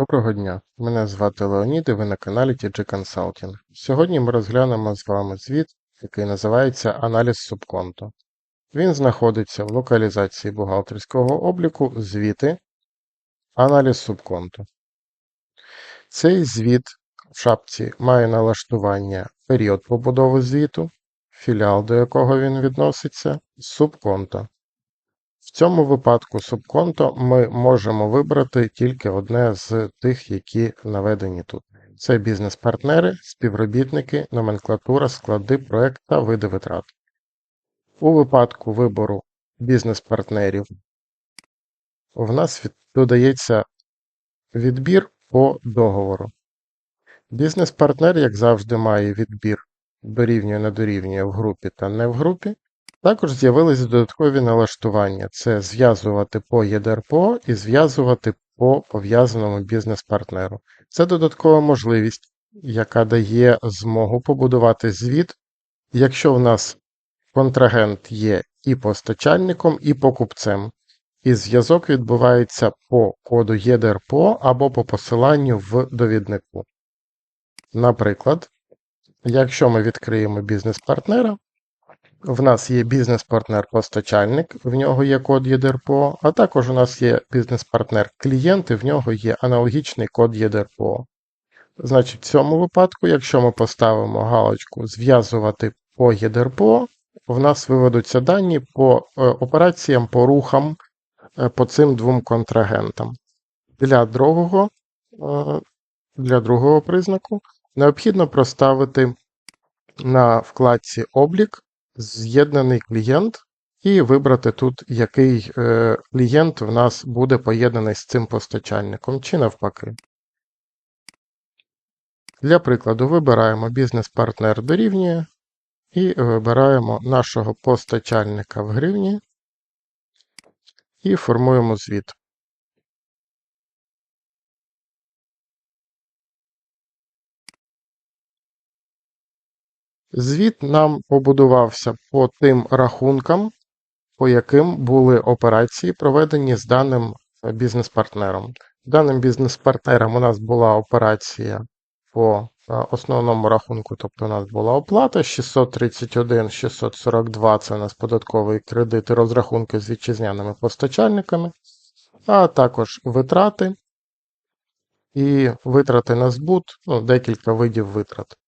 Доброго дня, мене звати Леонід і ви на каналі TG Consulting. Сьогодні ми розглянемо з вами звіт, який називається Аналіз субконту. Він знаходиться в локалізації бухгалтерського обліку звіти Аналіз субконту. Цей звіт в шапці має налаштування період побудови звіту, філіал до якого він відноситься, субконто. В цьому випадку субконто ми можемо вибрати тільки одне з тих, які наведені тут. Це бізнес-партнери, співробітники, номенклатура, склади, проект та види витрат. У випадку вибору бізнес-партнерів в нас додається відбір по договору. Бізнес-партнер, як завжди, має відбір дорівнює не дорівнює в групі та не в групі. Також з'явились додаткові налаштування: це зв'язувати по ЄДРПО і зв'язувати по пов'язаному бізнес-партнеру. Це додаткова можливість, яка дає змогу побудувати звіт, якщо в нас контрагент є і постачальником, і покупцем. І зв'язок відбувається по коду ЄДРПО або по посиланню в довіднику. Наприклад, якщо ми відкриємо бізнес-партнера, в нас є бізнес-партнер-постачальник, в нього є код ЄДРПО, а також у нас є бізнес-партнер-клієнт, і в нього є аналогічний код ЄДРПО. Значить, в цьому випадку, якщо ми поставимо галочку Зв'язувати по ЄДРПО, в нас виведуться дані по е, операціям, по рухам е, по цим двом контрагентам. Для другого, е, для другого признаку необхідно проставити на вкладці Облік з'єднаний клієнт і вибрати тут, який е, клієнт в нас буде поєднаний з цим постачальником, чи навпаки. Для прикладу, вибираємо бізнес-партнер дорівнює і вибираємо нашого постачальника в гривні і формуємо звіт. Звіт нам побудувався по тим рахункам, по яким були операції проведені з даним е, бізнес-партнером. Даним бізнес-партнером у нас була операція по е, основному рахунку, тобто у нас була оплата 631, 642 це у нас податковий кредит і розрахунки з вітчизняними постачальниками, а також витрати і витрати на збут, ну, декілька видів витрат.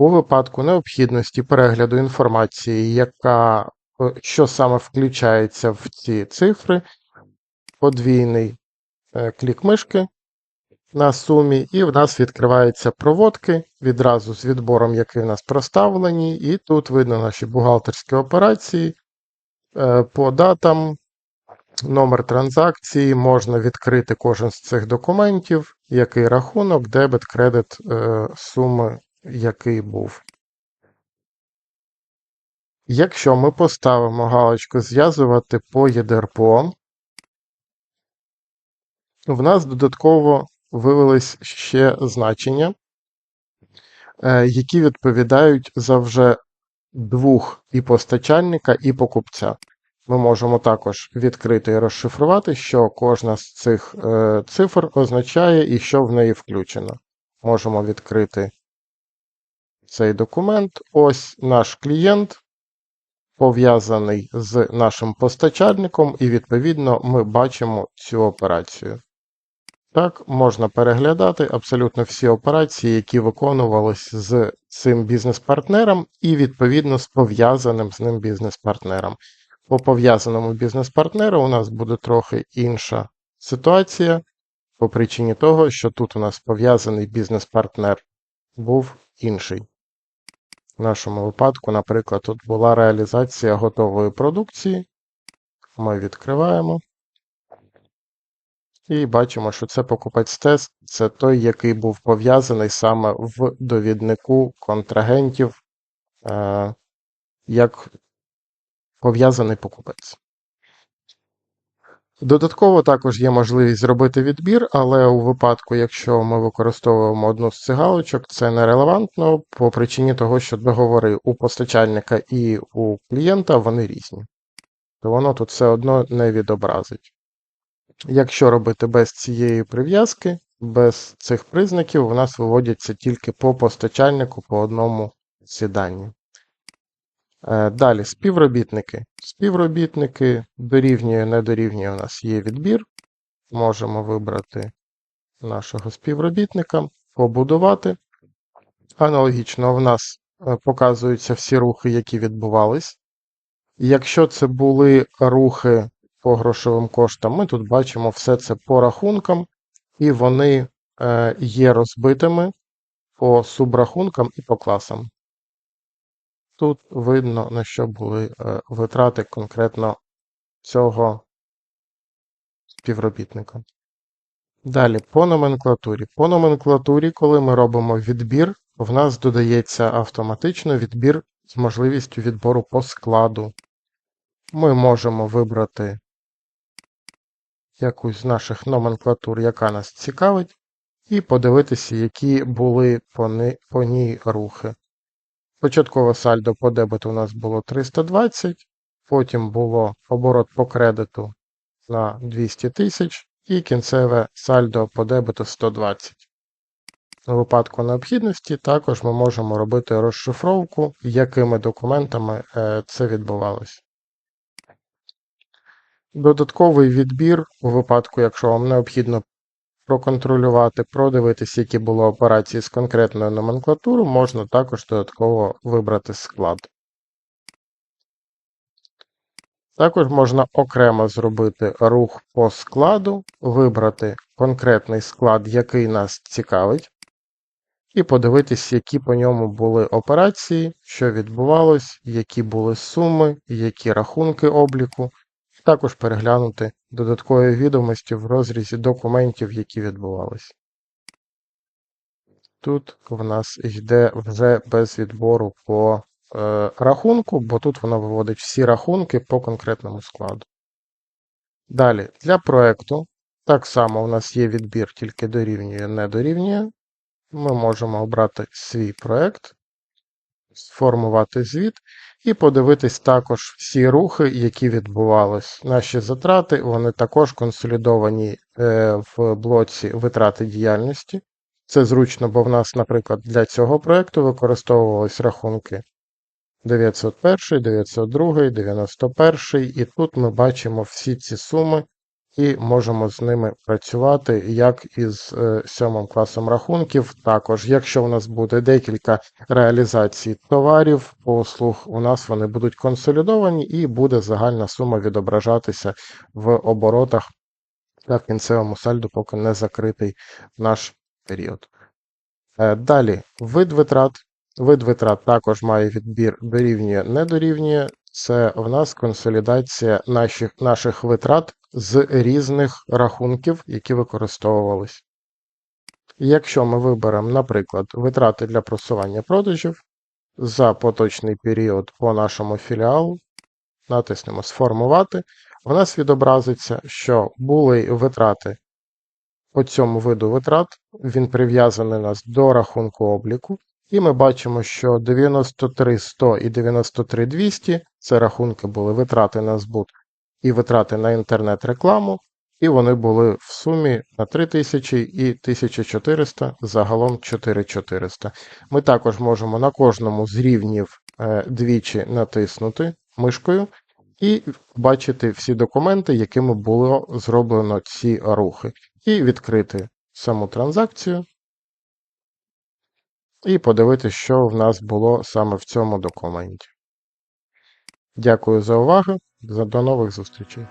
У випадку необхідності перегляду інформації, яка, е, що саме включається в ці цифри, подвійний е, клік мишки на сумі, і в нас відкриваються проводки відразу з відбором, який в нас проставлені, і тут видно наші бухгалтерські операції е, по датам, номер транзакції, можна відкрити кожен з цих документів, який рахунок, дебет, кредит, суми який був. Якщо ми поставимо галочку Зв'язувати по ЄДРПО, в нас додатково вивелись ще значення, е, які відповідають за вже двох і постачальника, і покупця. Ми можемо також відкрити і розшифрувати, що кожна з цих е, цифр означає і що в неї включено. Можемо відкрити цей документ. Ось наш клієнт пов'язаний з нашим постачальником, і, відповідно, ми бачимо цю операцію. Так, можна переглядати абсолютно всі операції, які виконувалися з цим бізнес-партнером, і, відповідно, з пов'язаним з ним бізнес-партнером. По пов'язаному бізнес-партнеру у нас буде трохи інша ситуація, по причині того, що тут у нас пов'язаний бізнес-партнер був інший. В нашому випадку, наприклад, тут була реалізація готової продукції. Ми відкриваємо. І бачимо, що це покупець тест, це той, який був пов'язаний саме в довіднику контрагентів е, як пов'язаний покупець. Додатково також є можливість зробити відбір, але у випадку, якщо ми використовуємо одну з цих галочок, це нерелевантно по причині того, що договори у постачальника і у клієнта вони різні. То воно тут все одно не відобразить. Якщо робити без цієї прив'язки, без цих признаків у нас виводяться тільки по постачальнику по одному сіданні. Е, Далі співробітники. Співробітники дорівнює, не дорівнює у нас є відбір. Можемо вибрати нашого співробітника, побудувати. Аналогічно в нас е, показуються всі рухи, які відбувались. Якщо це були рухи по грошовим коштам, ми тут бачимо все це по рахункам, і вони е, є розбитими по субрахункам і по класам. Тут видно, на що були е, витрати конкретно цього співробітника. Далі, по номенклатурі. По номенклатурі, коли ми робимо відбір, в нас додається автоматично відбір з можливістю відбору по складу. Ми можемо вибрати якусь з наших номенклатур, яка нас цікавить, і подивитися, які були по, ній рухи. Початкове сальдо по дебету у нас було 320, потім було оборот по кредиту на 200 тисяч і кінцеве сальдо по дебету 120. У випадку необхідності також ми можемо робити розшифровку, якими документами е, це відбувалося. Додатковий відбір у випадку, якщо вам необхідно проконтролювати, продивитися, які були операції з конкретною номенклатурою, можна також додатково вибрати склад. Також можна окремо зробити рух по складу, вибрати конкретний склад, який нас цікавить, і подивитись, які по ньому були операції, що відбувалось, які були суми, які рахунки обліку, також переглянути додаткові відомості в розрізі документів, які відбувалися. Тут в нас йде вже без відбору по е, рахунку, бо тут воно виводить всі рахунки по конкретному складу. Далі, для проєкту так само у нас є відбір, тільки дорівнює, не дорівнює. Ми можемо обрати свій проєкт, сформувати звіт і подивитись також всі рухи, які відбувались. Наші затрати, вони також консолідовані е, в блоці витрати діяльності. Це зручно, бо в нас, наприклад, для цього проєкту використовувались рахунки 901, 902, 91, і тут ми бачимо всі ці суми і можемо з ними працювати, як із е, сьомим класом рахунків. Також, якщо у нас буде декілька реалізацій товарів, послуг, у нас вони будуть консолідовані і буде загальна сума відображатися в оборотах та кінцевому сальду, поки не закритий наш період. Е, Далі, вид витрат. Вид витрат також має відбір дорівнює, не дорівнює. Це в нас консолідація наших, наших витрат з різних рахунків, які використовувались. Якщо ми виберемо, наприклад, витрати для просування продажів за поточний період по нашому філіалу, натиснемо Сформувати, в нас відобразиться, що були витрати по цьому виду витрат, він прив'язаний нас до рахунку обліку. І ми бачимо, що 93 100 і 93 200 це рахунки були витрати на збут і витрати на інтернет-рекламу, і вони були в сумі на 3000 і 1400, загалом 4400. Ми також можемо на кожному з рівнів е, двічі натиснути мишкою і бачити всі документи, якими було зроблено ці рухи, і відкрити саму транзакцію. І подивитися, що в нас було саме в цьому документі. Дякую за увагу. До нових зустрічей.